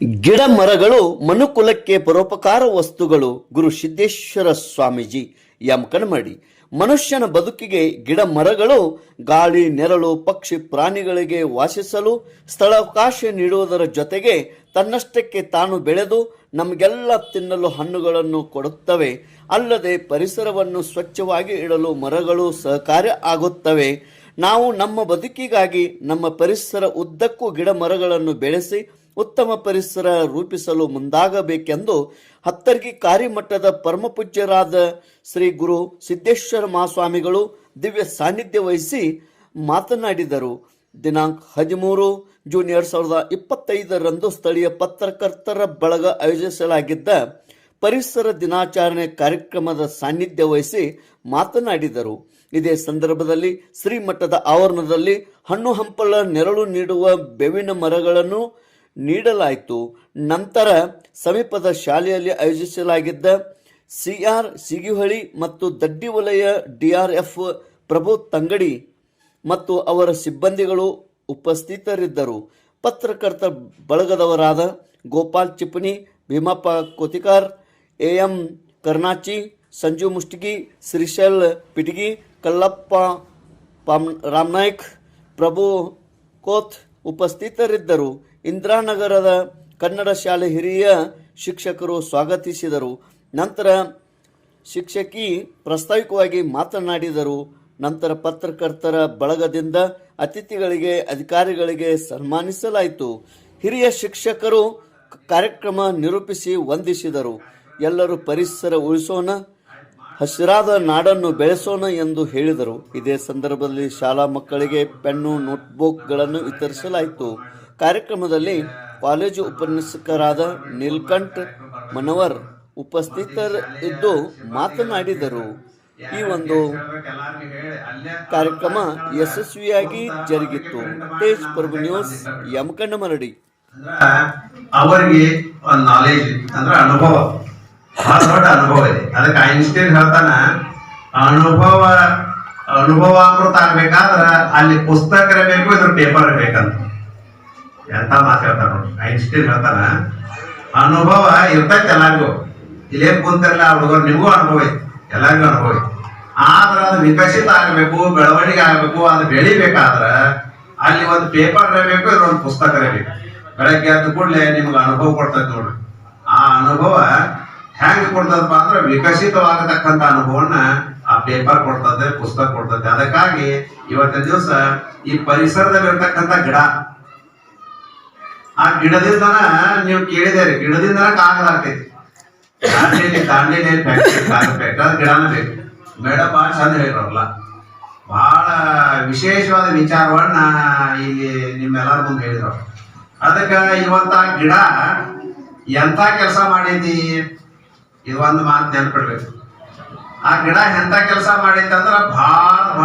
ಗಿಡ ಮರಗಳು ಮನುಕುಲಕ್ಕೆ ಪರೋಪಕಾರ ವಸ್ತುಗಳು. ಗುರು ಸಿದ್ದೇಶ್ವರ ಸ್ವಾಮೀಜಿ, ಎಂ ಕಣ್ಮಡಿ. ಮನುಷ್ಯನ ಬದುಕಿಗೆ ಗಿಡ ಮರಗಳು ಗಾಳಿ, ನೆರಳು, ಪಕ್ಷಿ, ಪ್ರಾಣಿಗಳಿಗೆ ವಾಸಿಸಲು ಸ್ಥಳಾವಕಾಶ ನೀಡುವುದರ ಜೊತೆಗೆ ತನ್ನಷ್ಟಕ್ಕೆ ತಾನು ಬೆಳೆದು ನಮಗೆಲ್ಲ ತಿನ್ನಲು ಹಣ್ಣುಗಳನ್ನು ಕೊಡುತ್ತವೆ. ಅಲ್ಲದೆ ಪರಿಸರವನ್ನು ಸ್ವಚ್ಛವಾಗಿ ಇಡಲು ಮರಗಳು ಸಹಕಾರಿ ಆಗುತ್ತವೆ. ನಾವು ನಮ್ಮ ಬದುಕಿಗಾಗಿ ನಮ್ಮ ಪರಿಸರ ಉದ್ದಕ್ಕೂ ಗಿಡ ಮರಗಳನ್ನು ಬೆಳೆಸಿ ಉತ್ತಮ ಪರಿಸರ ರೂಪಿಸಲು ಮುಂದಾಗಬೇಕೆಂದು ಹತ್ತರ್ಗಿ ಕಾರಿಮಠದ ಪರಮಪೂಜ್ಯರಾದ ಶ್ರೀ ಗುರು ಸಿದ್ದೇಶ್ವರ ಮಹಾಸ್ವಾಮಿಗಳು ದಿವ್ಯ ಸಾನ್ನಿಧ್ಯ ವಹಿಸಿ ಮಾತನಾಡಿದರು. ದಿನಾಂಕ ಹದಿಮೂರು ಜೂನ್ ಎರಡ್ ಸಾವಿರದ ಇಪ್ಪತ್ತೈದರಂದು ಸ್ಥಳೀಯ ಪತ್ರಕರ್ತರ ಬಳಗ ಆಯೋಜಿಸಲಾಗಿದ್ದ ಪರಿಸರ ದಿನಾಚರಣೆ ಕಾರ್ಯಕ್ರಮದ ಸಾನ್ನಿಧ್ಯ ವಹಿಸಿ ಮಾತನಾಡಿದರು. ಇದೇ ಸಂದರ್ಭದಲ್ಲಿ ಶ್ರೀಮಠದ ಆವರಣದಲ್ಲಿ ಹಣ್ಣು ಹಂಪಲ ನೆರಳು ನೀಡುವ ಬೇವಿನ ಮರಗಳನ್ನು ನೀಡಲಾಯಿತು. ನಂತರ ಸಮೀಪದ ಶಾಲೆಯಲ್ಲಿ ಆಯೋಜಿಸಲಾಗಿದ್ದ ಸಿಆರ್ ಸಿಗಿಹೊಳಿ ಮತ್ತು ದಡ್ಡಿ ವಲಯ ಡಿಆರ್ಎಫ್ ಪ್ರಭು ತಂಗಡಿ ಮತ್ತು ಅವರ ಸಿಬ್ಬಂದಿಗಳು ಉಪಸ್ಥಿತರಿದ್ದರು. ಪತ್ರಕರ್ತ ಬಳಗದವರಾದ ಗೋಪಾಲ್ ಚಿಪ್ಪಣಿ, ಭೀಮಪ್ಪ ಕೋತಿಕಾರ್ ಎ ಎಂ ಕರ್ನಾಚಿ ಸಂಜು ಮುಷ್ಟಿಗಿ, ಶ್ರೀಶೈಲ್ ಪಿಟಗಿ, ಕಲ್ಲಪ್ಪ ಪಾಮ್ ರಾಮನಾಯ್ಕ್ ಪ್ರಭು ಕೋತ್ ಉಪಸ್ಥಿತರಿದ್ದರು. ಇಂದ್ರಾನಗರದ ಕನ್ನಡ ಶಾಲೆ ಹಿರಿಯ ಶಿಕ್ಷಕರು ಸ್ವಾಗತಿಸಿದರು. ನಂತರ ಶಿಕ್ಷಕಿ ಪ್ರಾಸ್ತಾವಿಕವಾಗಿ ಮಾತನಾಡಿದರು. ನಂತರ ಪತ್ರಕರ್ತರ ಬಳಗದಿಂದ ಅತಿಥಿಗಳಿಗೆ, ಅಧಿಕಾರಿಗಳಿಗೆ ಸನ್ಮಾನಿಸಲಾಯಿತು. ಹಿರಿಯ ಶಿಕ್ಷಕರು ಕಾರ್ಯಕ್ರಮ ನಿರೂಪಿಸಿ ವಂದಿಸಿದರು. ಎಲ್ಲರೂ ಪರಿಸರ ಉಳಿಸೋಣ. ಹಸಿರಾದ ನಾಡನ್ನು ಬೆಳೆಸೋಣ ಎಂದು ಹೇಳಿದರು. ಇದೇ ಸಂದರ್ಭದಲ್ಲಿ ಶಾಲಾ ಮಕ್ಕಳಿಗೆ ಪೆನ್ನು ನೋಟ್ಬುಕ್ಗಳನ್ನು ವಿತರಿಸಲಾಯಿತು. ಕಾರ್ಯಕ್ರಮದಲ್ಲಿ ಕಾಲೇಜು ಉಪನ್ಯಾಸಕರಾದ ನೀಲ್ಕಂಠ್ ಮನವರ್ ಉಪಸ್ಥಿತರಿದ್ದು ಮಾತನಾಡಿದರು. ಈ ಒಂದು ಕಾರ್ಯಕ್ರಮ ಯಶಸ್ವಿಯಾಗಿ ಜರುಗಿತ್ತು ತೇಜ್ ಪ್ರಭು ನ್ಯೂಸ್ ಯಮಕಂಡ ಮರಡಿ ಅವರಿಗೆ ನಾಲೆಜ್ ಅಂದ್ರೆ ಅನುಭವ. ಬಹಳ ದೊಡ್ಡ ಅನುಭವ ಇದೆ. ಅದಕ್ಕೆ ಐನ್ಸ್ಟೈನ್ ಹೇಳ್ತಾನ, ಅನುಭವ ಅನುಭವ ಅಮೃತ ಆಗ್ಬೇಕಾದ್ರ ಅಲ್ಲಿ ಪುಸ್ತಕ ಇರಬೇಕು, ಇದ್ರ ಪೇಪರ್ ಇರಬೇಕಂತ. ಎಂತ ಮಾತು ಹೇಳ್ತಾನ ನೋಡಿ. ಐನ್ಸ್ಟೈನ್ ಹೇಳ್ತಾನ, ಅನುಭವ ಇರ್ತೈತೆ ಎಲ್ಲರಿಗೂ. ಇಲ್ಲೇನ್ ಕುಂತಿರಲ್ಲ ಹುಡುಗರು, ನಿಮಗೂ ಅನುಭವ ಐತಿ. ಎಲ್ಲರಿಗೂ ಅನುಭವ ಐತಿ. ಆದ್ರೆ ಅದು ವಿಕಸಿತ ಆಗಬೇಕು, ಬೆಳವಣಿಗೆ ಆಗಬೇಕು, ಅದು ಬೆಳಿಬೇಕಾದ್ರ ಅಲ್ಲಿ ಒಂದು ಪೇಪರ್ ಇರಬೇಕು ಇದ್ರ ಒಂದು ಪುಸ್ತಕ ಇರಬೇಕು. ಬೆಳಗ್ಗೆ ಎದ್ದ ಕೂಡಲೇ ನಿಮ್ಗೆ ಅನುಭವ ಕೊಡ್ತೈತೆ ನೋಡ್ರಿ ಆ ಅನುಭವ ಹೆಂಗ್ ಕೊಡ್ತದಪ್ಪ ಅಂದ್ರೆ ವಿಕಸಿತವಾಗತಕ್ಕಂತ ಅನುಭವನ ಆ ಪೇಪರ್ ಕೊಡ್ತದೆ, ಪುಸ್ತಕ ಕೊಡ್ತದೆ. ಅದಕ್ಕಾಗಿ ಇವತ್ತಿನ ದಿವಸ ಈ ಪರಿಸರದಲ್ಲಿರ್ತಕ್ಕಂಥ ಗಿಡ. ಆ ಗಿಡದಿಂದನ ನೀವು ಕೇಳಿದೇರಿ ಗಿಡದಿಂದನ ಕಾಗದ ಆಗ್ತೈತಿ. ದಾಂಡೇಲಿ ದಾಂಡೇಲಿ ಬೇಕು ಮೇಡಮ್ ಭಾಳ ಚಂದ ಹೇಳಿರಲ್ಲ ಬಹಳ ವಿಶೇಷವಾದ ವಿಚಾರವನ್ನ ಇಲ್ಲಿ ನಿಮ್ಮೆಲ್ಲರ ಮುಂದೆ ಹೇಳಿದ್ರು. ಅದಕ್ಕೆ ಇವತ್ತ ಗಿಡ ಎಂತ ಕೆಲಸ ಮಾಡೈತಿ ಇದು ಒಂದು ಮಾತು ನೆನ್ಪಿಡ್ಬೇಕು. ಆ ಗಿಡ ಎಂತ ಕೆಲಸ ಮಾಡೈತಿ ಭಾಳ ಭಾಳ